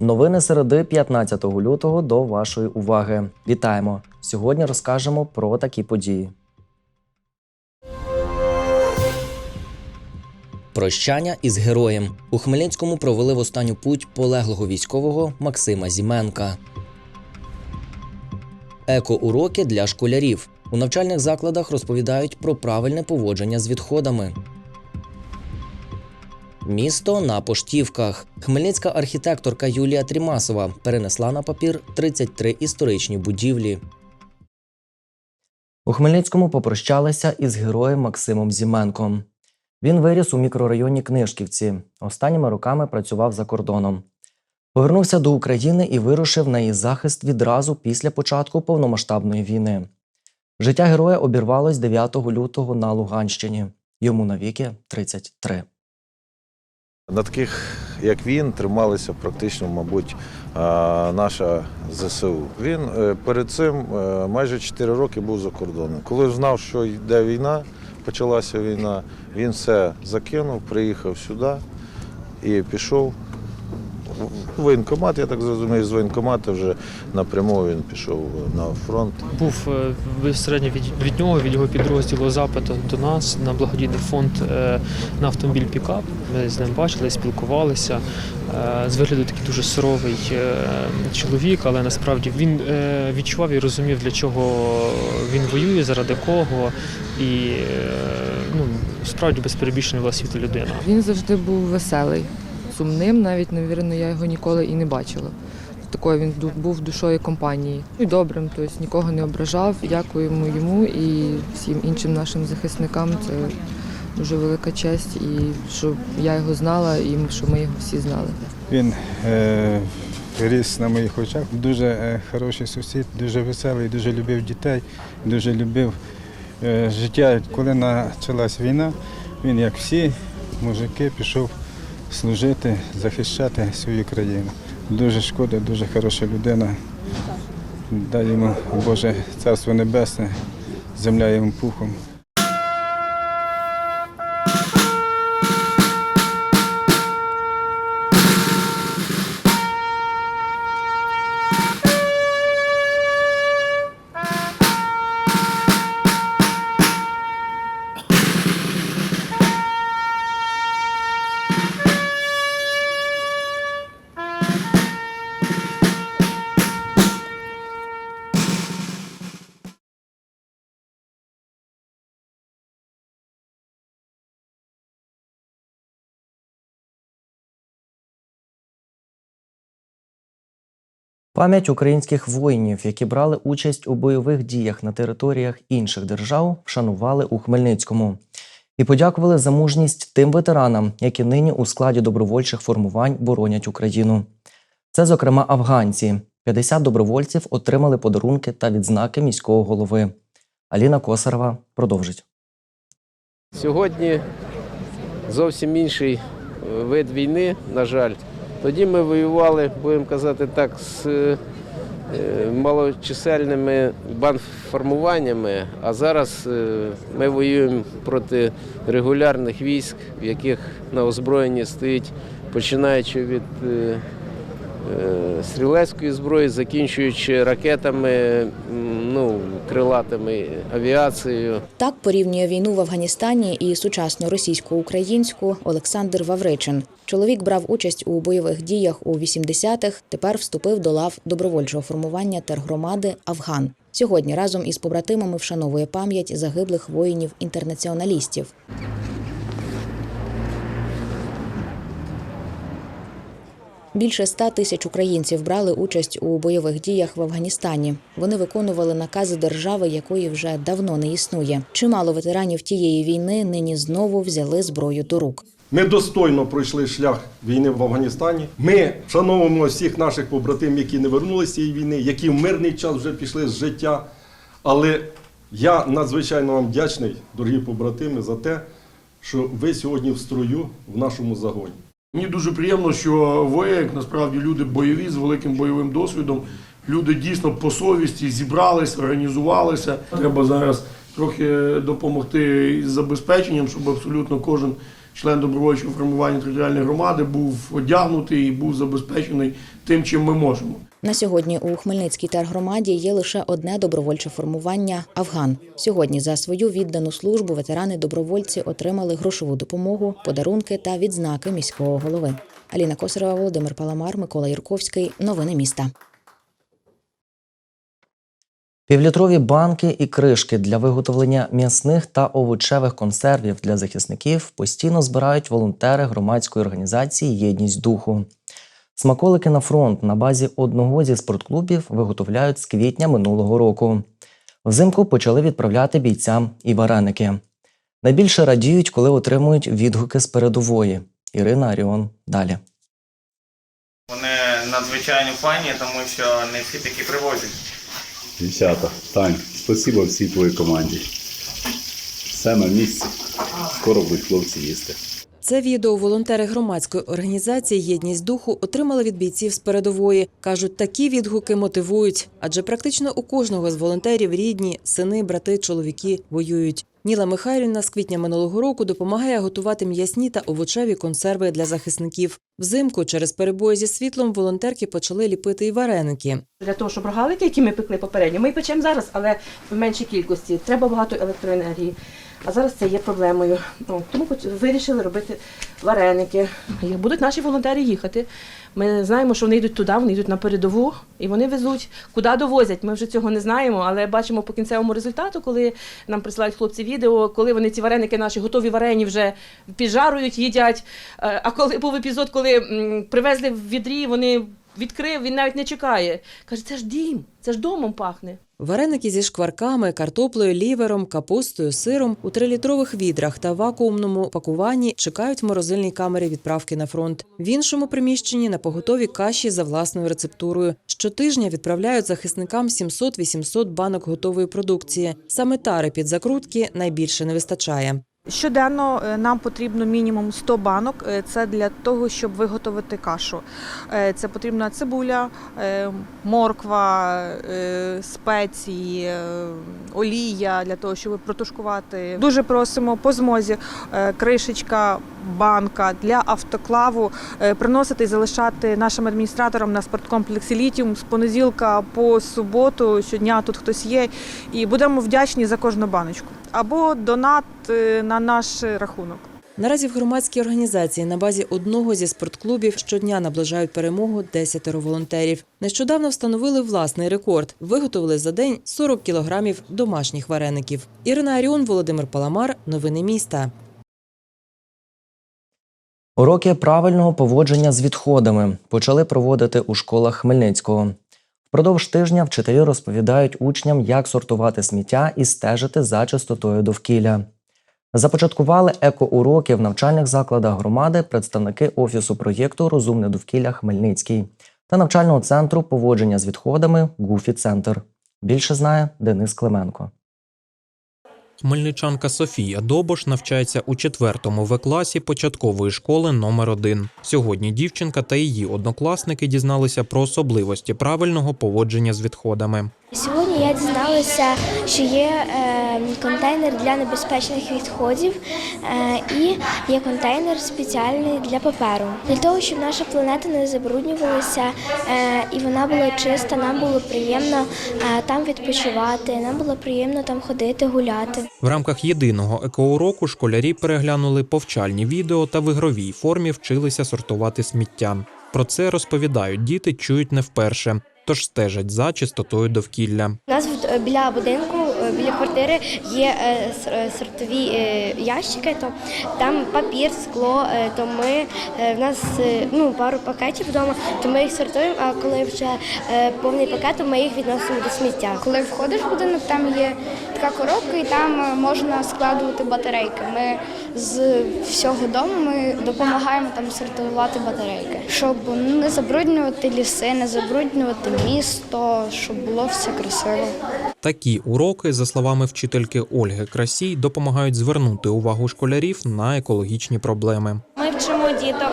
Новини середи 15 лютого до вашої уваги. Вітаємо! Сьогодні розкажемо про такі події. Прощання із героєм у Хмельницькому провели в останню путь полеглого військового Максима Зіменка. Еко-уроки для школярів у навчальних закладах розповідають про правильне поводження з відходами. Місто на поштівках. Хмельницька архітекторка Юлія Трімасова перенесла на папір 33 історичні будівлі. У Хмельницькому попрощалися із героєм Максимом Зіменком. Він виріс у мікрорайоні Книжківці. Останніми роками працював за кордоном. Повернувся до України і вирушив на її захист відразу після початку повномасштабної війни. Життя героя обірвалось 9 лютого на Луганщині. Йому навіки 33. На таких, як він, трималися практично, мабуть, наша ЗСУ. Він е, перед цим е, майже 4 роки був за кордоном. Коли знав, що йде війна, почалася війна, він все закинув, приїхав сюди і пішов воєнкомат, я так зрозумів, з воєнкомату вже напряму він пішов на фронт. Був безпосередньо від, від нього, від його підрозділу запит до нас на благодійний фонд е, на автомобіль Пікап. Ми з ним бачили, спілкувалися. Е, З вигляду такий дуже суровий е, чоловік, але насправді він відчував і розумів, для чого він воює, заради кого. І ну, справді без перебільшення була світу людина. Він завжди був веселий, сумним, навіть, навірно, я його ніколи і не бачила. Такою він був душою компанії. І добрим, тобто нікого не ображав. Дякуємо йому і всім іншим нашим захисникам. Це дуже велика честь, і що я його знала, і що ми його всі знали. Він е, ріс на моїх очах. Дуже е, хороший сусід, дуже веселий, дуже любив дітей, дуже любив е, життя. Коли почалась війна, він, як всі мужики, пішов служити, захищати свою країну. Дуже шкода, дуже хороша людина. Дай йому Боже царство небесне, земля йому пухом. Пам'ять українських воїнів, які брали участь у бойових діях на територіях інших держав, вшанували у Хмельницькому і подякували за мужність тим ветеранам, які нині у складі добровольчих формувань боронять Україну. Це, зокрема, афганці. 50 добровольців отримали подарунки та відзнаки міського голови. Аліна Косарова продовжить. Сьогодні зовсім інший е, вид війни, на жаль. Тоді ми воювали, будемо казати так, з е, малочисельними бандформуваннями, а зараз е, ми воюємо проти регулярних військ, в яких на озброєнні стоїть, починаючи від е, е, стрілецької зброї, закінчуючи ракетами, ну, крилатими авіацією. Так порівнює війну в Афганістані і сучасну російсько-українську Олександр Вавричин. Чоловік брав участь у бойових діях у 80-х, тепер вступив до лав добровольчого формування тергромади Афган. Сьогодні разом із побратимами вшановує пам'ять загиблих воїнів-інтернаціоналістів. Більше ста тисяч українців брали участь у бойових діях в Афганістані. Вони виконували накази держави, якої вже давно не існує. Чимало ветеранів тієї війни нині знову взяли зброю до рук. Ми достойно пройшли шлях війни в Афганістані. Ми вшановуємо всіх наших побратимів, які не вернулися з цієї війни, які в мирний час вже пішли з життя. Але я надзвичайно вам вдячний, дорогі побратими, за те, що ви сьогодні в строю в нашому загоні. Мені дуже приємно, що ви, як насправді люди бойові з великим бойовим досвідом, люди дійсно по совісті зібрались, організувалися. Треба зараз трохи допомогти із забезпеченням, щоб абсолютно кожен член добровольчого формування територіальної громади був одягнутий і був забезпечений тим, чим ми можемо. На сьогодні у Хмельницькій тергромаді є лише одне добровольче формування Афган. Сьогодні за свою віддану службу ветерани-добровольці отримали грошову допомогу, подарунки та відзнаки міського голови. Аліна Косарева, Володимир Паламар, Микола Юрковський. Новини міста. Півлітрові банки і кришки для виготовлення м'ясних та овочевих консервів для захисників постійно збирають волонтери громадської організації Єдність духу. Смаколики на фронт на базі одного зі спортклубів виготовляють з квітня минулого року. Взимку почали відправляти бійцям і вареники. Найбільше радіють, коли отримують відгуки з передової. Ірина Аріон далі. Вони надзвичайно файні, тому що не всі такі привозять. Дівчата, Тань, спасибо всій твоїй команді. Все на місці. Скоро будуть хлопці їсти. Це відео волонтери громадської організації Єдність духу отримали від бійців з передової. кажуть, такі відгуки мотивують, адже практично у кожного з волонтерів рідні, сини, брати, чоловіки воюють. Ніла Михайлівна з квітня минулого року допомагає готувати м'ясні та овочеві консерви для захисників. Взимку через перебої зі світлом волонтерки почали ліпити і вареники. Для того, щоб рогалики, які ми пекли попередньо, ми печемо зараз, але в меншій кількості. Треба багато електроенергії. А зараз це є проблемою. Ну, тому вирішили робити вареники. Будуть наші волонтери їхати. Ми знаємо, що вони йдуть туди, вони йдуть на передову і вони везуть. Куди довозять? Ми вже цього не знаємо, але бачимо по кінцевому результату, коли нам присилають хлопці відео, коли вони ці вареники наші готові варені вже піджарують, їдять. Е, А коли був епізод, коли привезли в відрі, вони відкрив, він навіть не чекає. Каже, це ж дім, це ж домом пахне. Вареники зі шкварками, картоплею, лівером, капустою, сиром у трилітрових відрах та вакуумному пакуванні чекають в морозильній камері відправки на фронт. В іншому приміщенні на поготові каші за власною рецептурою. Щотижня відправляють захисникам 700-800 банок готової продукції. Саме тари під закрутки найбільше не вистачає. Щоденно е, нам потрібно мінімум 100 банок. Е, Це для того, щоб виготовити кашу. Е, Це потрібна цибуля, морква, спеції, олія для того, щоб протушкувати. Дуже просимо по змозі кришечка, банка для автоклаву приносити і залишати нашим адміністраторам на спорткомплексі Літіум з понеділка по суботу. Щодня тут хтось є, і будемо вдячні за кожну баночку. Або донат на наш рахунок. Наразі в громадській організації на базі одного зі спортклубів щодня наближають перемогу десятеро волонтерів. Нещодавно встановили власний рекорд. Виготовили за день 40 кілограмів домашніх вареників. Ірина Аріон, Володимир Паламар. Новини міста. Уроки правильного поводження з відходами почали проводити у школах Хмельницького. Впродовж тижня вчителі розповідають учням, як сортувати сміття і стежити за чистотою довкілля. Започаткували екоуроки в навчальних закладах громади представники офісу проєкту Розумне довкілля Хмельницький та навчального центру поводження з відходами Гуфі Центр. Більше знає Денис Клименко. Хмельничанка Софія Добош навчається у четвертому В класі початкової школи номер 1 Сьогодні дівчинка та її однокласники дізналися про особливості правильного поводження з відходами. Сьогодні я дізналася, що є е, контейнер для небезпечних відходів е, і є контейнер спеціальний для паперу. Для того, щоб наша планета не забруднювалася е, і вона була чиста, нам було приємно там відпочивати, нам було приємно там ходити, гуляти. В рамках єдиного екоуроку школярі переглянули повчальні відео та в ігровій формі вчилися сортувати сміття. Про це розповідають діти, чують не вперше, тож стежать за чистотою довкілля. У нас в- біля будинку, е, біля квартири є е, е, сортові е, ящики, то там папір, скло, е, то ми е, в нас е, ну, пару пакетів вдома, то ми їх сортуємо, а коли вже е, повний пакет, то ми їх відносимо до сміття. Коли входиш в будинок, там є така коробка, і там е, можна складувати батарейки. Ми з всього дому ми допомагаємо там сортувати батарейки, щоб не забруднювати ліси, не забруднювати місто, щоб було все красиво. Такі уроки, за словами вчительки Ольги Красій, допомагають звернути увагу школярів на екологічні проблеми. Ми вчимо діток,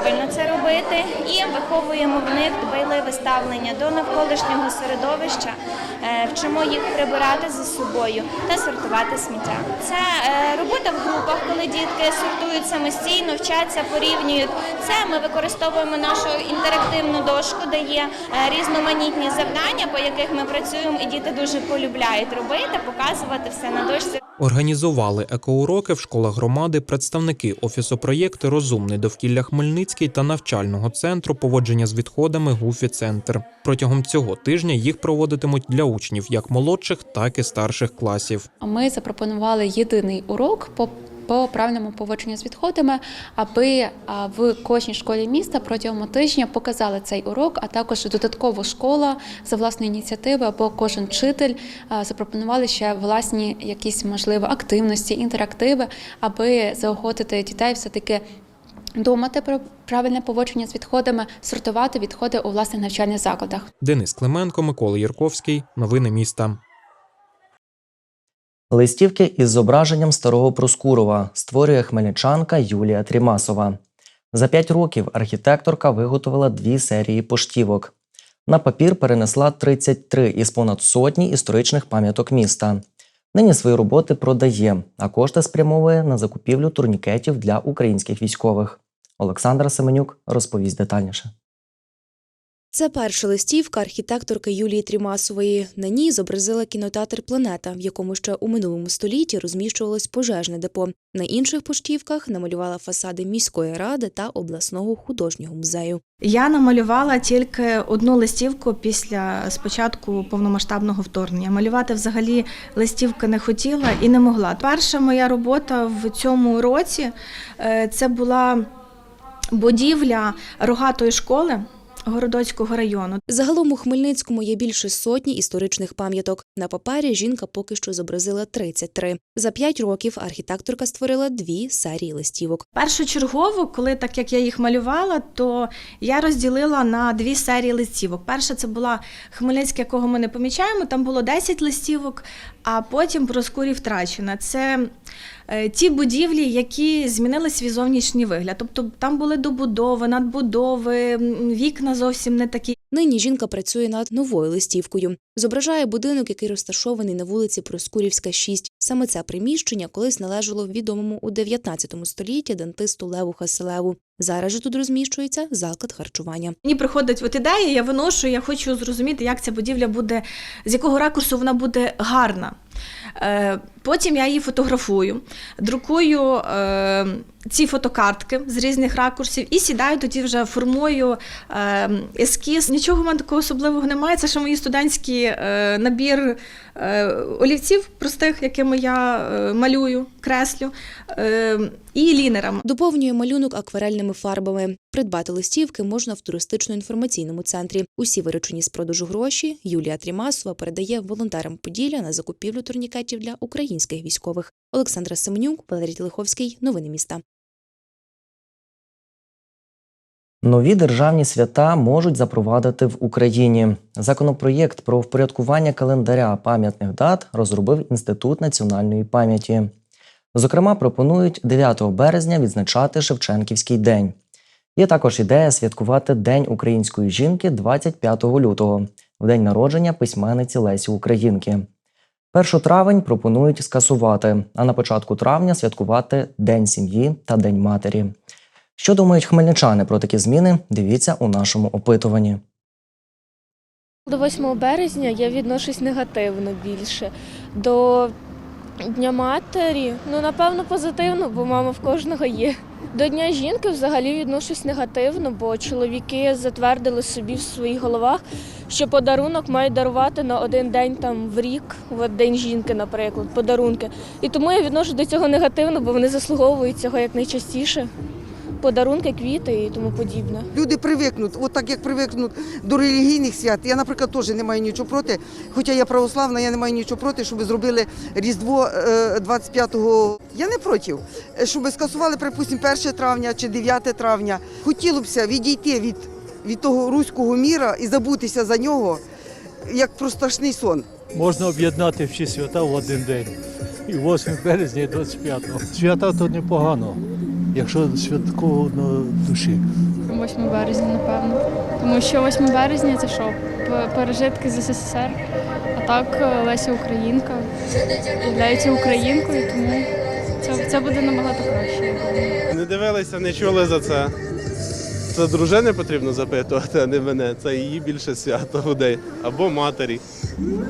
правильно це робити, і виховуємо в них дбайливе ставлення до навколишнього середовища, е, вчимо їх прибирати за собою та сортувати сміття. Це е, робота в групах, коли дітки сортують самостійно, вчаться, порівнюють. Це ми використовуємо нашу інтерактивну дошку, де є е, різноманітні завдання, по яких ми працюємо, і діти дуже полюбляють робити, показувати все на дошці. Організували екоуроки в школах громади представники офісу проєкту Розумне довкілля Хмельницький та навчального центру поводження з відходами Гуфі Центр. Протягом цього тижня їх проводитимуть для учнів як молодших, так і старших класів. Ми запропонували єдиний урок по по правильному поводженню з відходами, аби в кожній школі міста протягом тижня показали цей урок, а також додатково школа за власної ініціативи або кожен вчитель запропонували ще власні якісь можливо активності, інтерактиви, аби заохотити дітей все таки. Думати про правильне поводження з відходами, сортувати відходи у власних навчальних закладах. Денис Клименко, Микола Ярковський. Новини міста. Листівки із зображенням старого Проскурова створює хмельничанка Юлія Трімасова. За п'ять років архітекторка виготовила дві серії поштівок. На папір перенесла 33 із понад сотні історичних пам'яток міста. Нині свої роботи продає, а кошти спрямовує на закупівлю турнікетів для українських військових. Олександра Семенюк розповість детальніше. Це перша листівка архітекторки Юлії Трімасової. На ній зобразила кінотеатр Планета, в якому ще у минулому столітті розміщувалось пожежне депо. На інших поштівках намалювала фасади міської ради та обласного художнього музею. Я намалювала тільки одну листівку після спочатку повномасштабного вторгнення. Малювати взагалі листівки не хотіла і не могла. Перша моя робота в цьому році е, це була будівля рогатої школи. Городоцького району Загалом у Хмельницькому є більше сотні історичних пам'яток. На папері жінка поки що зобразила 33. За п'ять років архітекторка створила дві серії листівок. Першочергово, коли так як я їх малювала, то я розділила на дві серії листівок. Перша це була Хмельницька, якого ми не помічаємо. Там було 10 листівок, а потім про скурі втрачена. Це ті будівлі, які змінили свій зовнішній вигляд. Тобто там були добудови, надбудови, вікна зовсім не такі. Нині жінка працює над новою листівкою. Зображає будинок, який розташований на вулиці Проскурівська, 6. Саме це приміщення колись належало відомому у 19 столітті дантисту Леву Хаселеву. Зараз же тут розміщується заклад харчування. Мені приходить от ідея, я виношу, я хочу зрозуміти, як ця будівля буде, з якого ракурсу вона буде гарна. Потім я її фотографую, друкую е, ці фотокартки з різних ракурсів і сідаю тоді вже формую е, ескіз. Нічого в мене такого особливого немає. Це ще мої студентські е, набір е, олівців простих, якими я е, малюю, креслю, е, і лінерами. Доповнює малюнок акварельними фарбами. Придбати листівки можна в туристично-інформаційному центрі. Усі виручені з продажу гроші Юлія Трімасова передає волонтерам Поділля на закупівлю турнікетів для українських військових. Олександра Семенюк, Валерій Телеховський. Новини міста. Нові державні свята можуть запровадити в Україні. Законопроєкт про впорядкування календаря пам'ятних дат розробив Інститут національної пам'яті. Зокрема, пропонують 9 березня відзначати Шевченківський день. Є також ідея святкувати День української жінки 25 лютого, в день народження письменниці Лесі Українки. 1 травень пропонують скасувати, а на початку травня святкувати День сім'ї та День матері. Що думають хмельничани про такі зміни? Дивіться у нашому опитуванні. До 8 березня я відношусь негативно більше. До Дня матері, ну напевно, позитивно, бо мама в кожного є. До Дня жінки взагалі відношусь негативно, бо чоловіки затвердили собі в своїх головах, що подарунок мають дарувати на один день там в рік, в день жінки, наприклад, подарунки. І тому я відношу до цього негативно, бо вони заслуговують цього якнайчастіше. Подарунки, квіти і тому подібне. Люди привикнуть, от так як привикнуть до релігійних свят. Я, наприклад, теж не маю нічого проти, хоча я православна, я не маю нічого проти, щоб зробили Різдво е, 25-го. Я не проти, щоб скасували, припустимо, 1 травня чи 9 травня. Хотілося б відійти від, від того руського міра і забутися за нього, як про страшний сон. Можна об'єднати всі свята в один день. І 8 березня, і 25. Свята то непогано. Якщо святково на душі. 8 березня, напевно. Тому що 8 березня це що? Пережитки з СССР. А так е, Леся Українка являється українкою, тому це, це буде набагато краще. Не дивилися, не чули за це. Це дружини потрібно запитувати, а не мене. Це її більше свято буде. Або матері.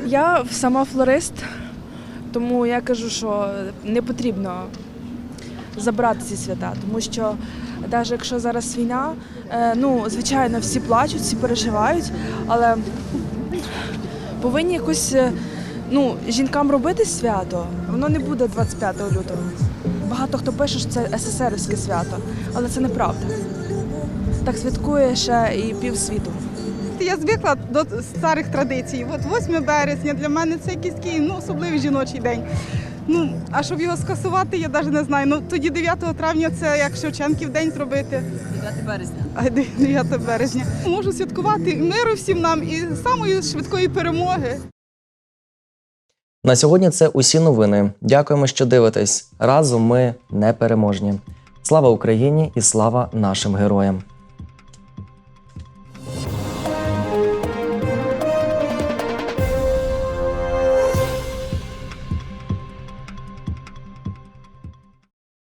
Я сама флорист, тому я кажу, що не потрібно забрати ці свята, тому що навіть якщо зараз війна, е, ну звичайно, всі плачуть, всі переживають, але повинні якось е, ну, жінкам робити свято, воно не буде 25 лютого. Багато хто пише, що це СССРівське свято, але це неправда. Так святкує ще і півсвіту. Я звикла до старих традицій. От 8 березня для мене це якийсь ну, особливий жіночий день. Ну, а щоб його скасувати, я навіть не знаю. Ну тоді 9 травня це як Шевченків день зробити. 9 березня. А 9 березня. Можу святкувати миру всім нам і самої швидкої перемоги. На сьогодні це усі новини. Дякуємо, що дивитесь. Разом ми непереможні. Слава Україні і слава нашим героям!